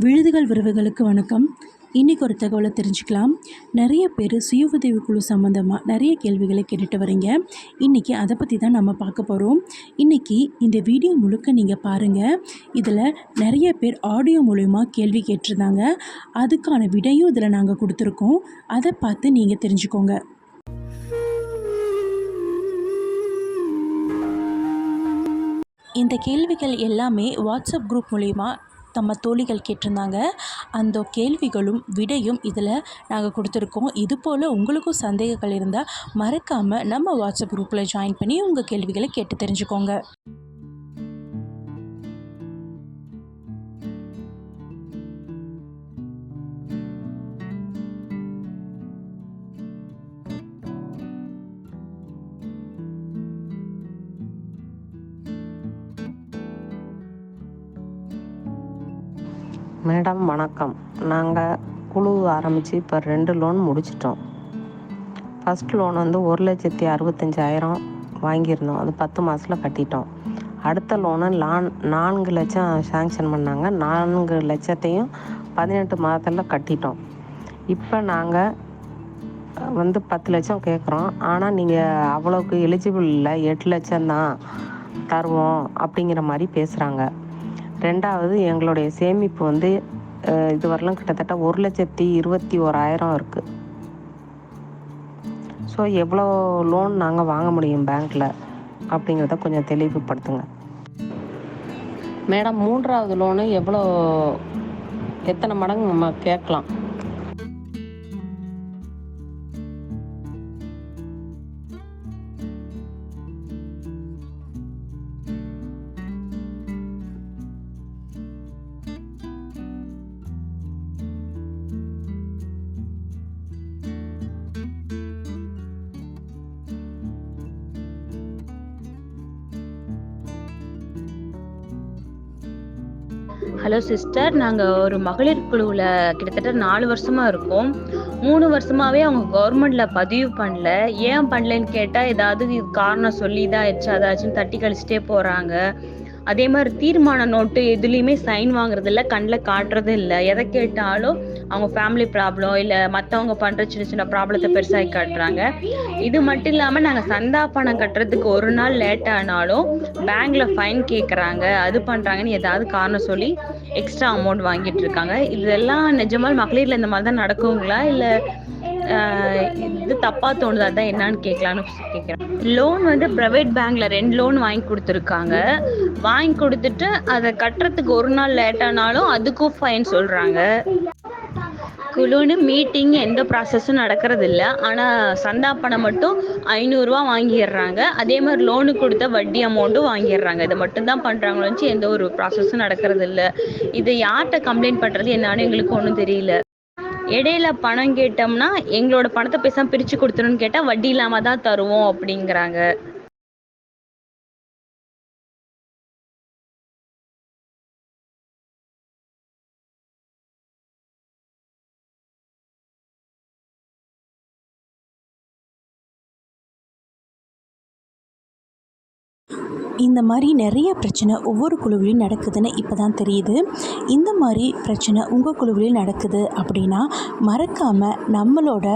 விழுதுகள் விரவுகளுக்கு வணக்கம். இன்றைக்கி ஒரு தகவலை தெரிஞ்சுக்கலாம். நிறைய பேர் சுய உதவி குழு சம்மந்தமாக நிறைய கேள்விகளை கேட்டுட்டு வரீங்க. இன்றைக்கி அதை பற்றி தான் நம்ம பார்க்க போகிறோம் இன்றைக்கி இந்த வீடியோ முழுக்க நீங்கள் பாருங்கள் இதில் நிறைய பேர் ஆடியோ மூலயமா கேள்வி கேட்டிருந்தாங்க. அதுக்கான விடையும் இதில் நாங்கள் கொடுத்துருக்கோம். அதை பார்த்து நீங்கள் தெரிஞ்சுக்கோங்க. இந்த கேள்விகள் எல்லாமே வாட்ஸ்அப் குரூப் மூலிமா நம்ம தோழிகள் கேட்டிருந்தாங்க. அந்த கேள்விகளும் விடையும் இதில் நாங்கள் கொடுத்துருக்கோம். இது போல் உங்களுக்கும் சந்தேகங்கள் இருந்தால் மறக்காமல் நம்ம வாட்ஸ்அப் குரூப்பில் ஜாயின் பண்ணி உங்கள் கேள்விகளை கேட்டு தெரிஞ்சுக்கோங்க. மேடம் வணக்கம். நாங்கள் குழு ஆரம்பித்து இப்போ ரெண்டு லோன் முடிச்சிட்டோம். ஃபஸ்ட் லோன் வந்து ஒரு லட்சத்தி அறுபத்தஞ்சாயிரம் வாங்கியிருந்தோம். அது பத்து மாதத்தில் கட்டிட்டோம். அடுத்த லோனு லான் நான்கு லட்சம் சேங்ஷன் பண்ணாங்க. நான்கு லட்சத்தையும் பதினெட்டு மாதத்தில் கட்டிட்டோம். இப்போ நாங்கள் வந்து பத்து லட்சம் கேட்குறோம் ஆனால் நீங்கள் அவ்வளோக்கு எலிஜிபிள் இல்லை. எட்டு லட்சம் தான் தருவோம் அப்படிங்கிற மாதிரி பேசுகிறாங்க ரெண்டாவது எங்களுடைய சேமிப்பு வந்து இதுவரையிலும் கிட்டத்தட்ட ஒரு லட்சத்தி இருபத்தி ஓராயிரம் இருக்குது ஸோ எவ்வளோ லோன் நாங்கள் வாங்க முடியும் பேங்க்கில் அப்படிங்கிறத கொஞ்சம் தெளிவுபடுத்துங்க. மேடம் மூன்றாவது லோனு எவ்வளோ எத்தனை மடங்கு நம்ம கேட்கலாம்? ஹலோ சிஸ்டர் நாங்கள் ஒரு மகளிர் குழுவில் கிட்டத்தட்ட நாலு வருஷமாக இருக்கோம். மூணு வருஷமாகவே அவங்க கவர்மெண்ட்டில் பதிவு பண்ணல. ஏன் பண்ணலன்னு கேட்டால் ஏதாவது காரணம் சொல்லி இதாகிடுச்சு அதாச்சுன்னு தட்டி கழிச்சிட்டே போகிறாங்க அதே மாதிரி தீர்மான நோட்டு எதுலேயுமே சைன் வாங்குறது இல்லை கண்ணில் காட்டுறது இல்லை எதை கேட்டாலும் அவங்க ஃபேமிலி ப்ராப்ளம் இல்லை மற்றவங்க பண்ணுற சின்ன சின்ன ப்ராப்ளத்தை பெருசாகி காட்டுறாங்க. இது மட்டும் இல்லாமல் நாங்கள் சந்தா பணம் கட்டுறதுக்கு ஒரு நாள் லேட் ஆனாலும் பேங்க்ல ஃபைன் கேட்குறாங்க அது பண்ணுறாங்கன்னு ஏதாவது காரணம் சொல்லி எக்ஸ்ட்ரா அமௌண்ட் வாங்கிட்டு இருக்காங்க. இதெல்லாம் நிஜமால் மகளிரில் இந்த மாதிரி தான் நடக்குங்களா? இல்லை இது தப்பாக தோணுதா? அதான் என்னன்னு கேட்கலான்னு கேட்குறேன் லோன் வந்து ப்ரைவேட் பேங்க்ல ரெண்டு லோன் வாங்கி கொடுத்துருக்காங்க. வாங்கி கொடுத்துட்டு அதை கட்டுறதுக்கு ஒரு நாள் லேட் ஆனாலும் அதுக்கும் ஃபைன் சொல்கிறாங்க குழுன்னு மீட்டிங் எந்த ப்ராசஸும் நடக்கிறது இல்லை. ஆனால் சந்தா பணம் மட்டும் ஐநூறுரூவா வாங்கிடுறாங்க. அதே மாதிரி லோனு கொடுத்த வட்டி அமௌண்ட்டும் வாங்கிடுறாங்க. இதை மட்டும்தான் பண்ணுறாங்களோ வச்சு எந்த ஒரு ப்ராசஸும் நடக்கிறது இல்லை. இதை யார்கிட்ட கம்ப்ளைண்ட் பண்ணுறது என்னன்னு எங்களுக்கு ஒன்றும் தெரியல. இடையில பணம் கேட்டோம்னா எங்களோட பணத்தை பேசாமல் பிரித்து கொடுத்துருன்னு கேட்டால் வட்டி இல்லாமல் தான் தருவோம் அப்படிங்கிறாங்க. இந்த மாதிரி நிறைய பிரச்சனை ஒவ்வொரு குழுவிலையும் நடக்குதுன்னு இப்போ தான் தெரியுது. இந்த மாதிரி பிரச்சனை உங்கள் குழுவிலையும் நடக்குது அப்படின்னா மறக்காமல் நம்மளோட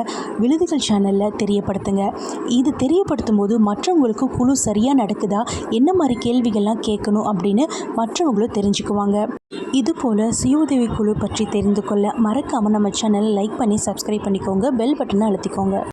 விழுதுகள் சேனலில் தெரியப்படுத்துங்க. இது தெரியப்படுத்தும் போது மற்றவங்களுக்கு குழு சரியாக நடக்குதா? என்ன மாதிரி கேள்விகள்லாம் கேட்கணும் அப்படின்னு மற்றவங்களும் தெரிஞ்சுக்குவாங்க. இது போல் சுய உதவி குழு பற்றி தெரிந்து கொள்ள மறக்காமல் நம்ம சேனலை லைக் பண்ணி சப்ஸ்கிரைப் பண்ணிக்கோங்க. பெல் பட்டனை அழுத்திக்கோங்க.